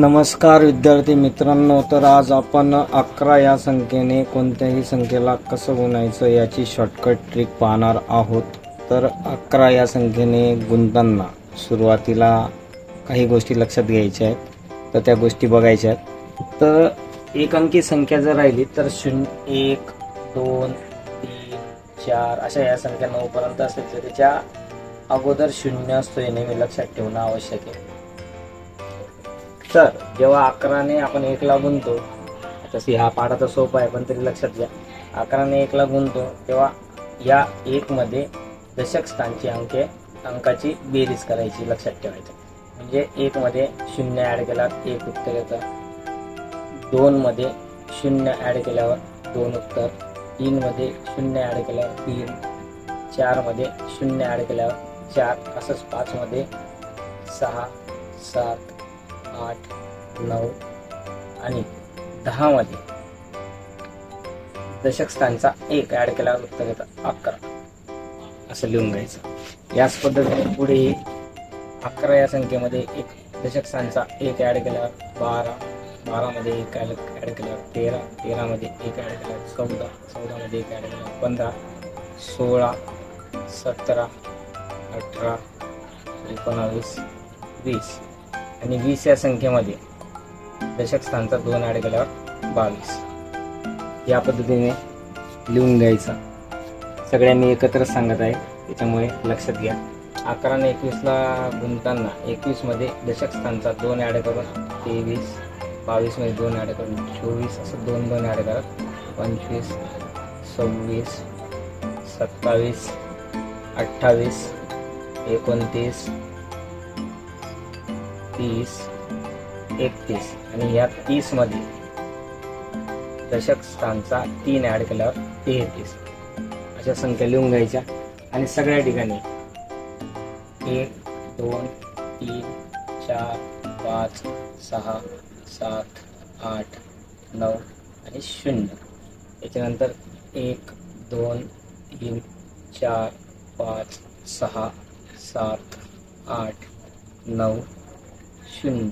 नमस्कार विद्यार्थी मित्रांनो तर आज आपण अकरा या संख्येने कोणत्याही संख्येला कसं गुणायचं याची शॉर्टकट ट्रिक पाहणार आहोत. तर अकरा या संख्येने गुंतताना सुरुवातीला काही गोष्टी लक्षात घ्यायच्या आहेत तर त्या गोष्टी बघायच्या आहेत. तर एक अंकी संख्या जर राहिली तर शून्य एक दोन तीन चार अशा या संख्या नऊपर्यंत असेल तर त्याच्या अगोदर शून्य असतो हे नेहमी लक्षात ठेवणं आवश्यक आहे. तर जेव्हा अकराने आपण एकला गुंतो तशी हा पाढा तर सोपा आहे पण तरी लक्षात घ्या. अकराने एकला गुंतो तेव्हा या एकमध्ये दशक स्थानची अंके अंकाची बेरीज करायची लक्षात ठेवायचं. म्हणजे एकमध्ये शून्य ॲड केला एक उत्तर येतं. दोनमध्ये शून्य ॲड केल्यावर दोन उत्तर. तीनमध्ये शून्य ॲड केल्यावर तीन. चारमध्ये शून्य ॲड केल्यावर चार. असंच पाचमध्ये सहा सात आठ नऊ आणि दहा मध्ये. दशक स्थानचा एक ऍड केल्यावर उत्तर येतं अकरा. असं लिहून घ्यायचं. याच पद्धतीने पुढे अकरा या संख्येमध्ये एक दशक स्थानचा एक ऍड केल्यावर बारा बारामध्ये एक ऍड ऍड केल्यावर तेरा तेरामध्ये एक ऍड केल्यावर चौदा चौदामध्ये एक ऍड केल्यावर पंधरा सोळा सतरा अठरा एकोणावीस वीस. आणि वीस या संख्येमध्ये दशक स्थानचा दोन ऍड केल्यावर बावीस. या पद्धतीने लिहून घ्यायचं. सगळ्यांनी एकत्रच सांगत आहे त्याच्यामुळे लक्षात घ्या. अकरा एकवीसला गुंतताना एकवीसमध्ये दशक स्थानचा दोन ॲड करून तेवीस बावीसमध्ये दोन ॲड करून चोवीस असं दोन दोन ॲड करत पंचवीस सव्वीस सत्तावीस अठ्ठावीस एकोणतीस तीस एकतीस आणि या तीसमध्ये दशक स्थानचा तीन ॲड केल्यावर तेहतीस. अशा संख्या लिहून घ्यायच्या. आणि सगळ्या ठिकाणी एक दोन तीन चार पाच सहा सात आठ नऊ आणि शून्य. याच्यानंतर एक दोन तीन चार पाच सहा सात आठ नऊ शून्य.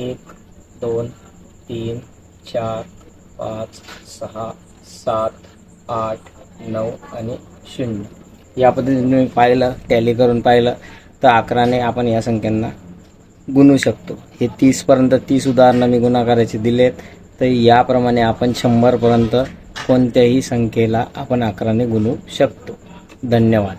एक दोन तीन चार पाच सहा सात आठ नऊ आणि शून्य. या पद्धतीने तुम्ही पाहिलं टॅली करून पाहिलं तर अकराने आपण या संख्यांना गुणू शकतो. हे तीसपर्यंत तीस उदाहरणं मी गुणाकाराचे दिलेत तर याप्रमाणे आपण शंभरपर्यंत कोणत्याही संख्येला आपण अकराने गुणू शकतो. धन्यवाद.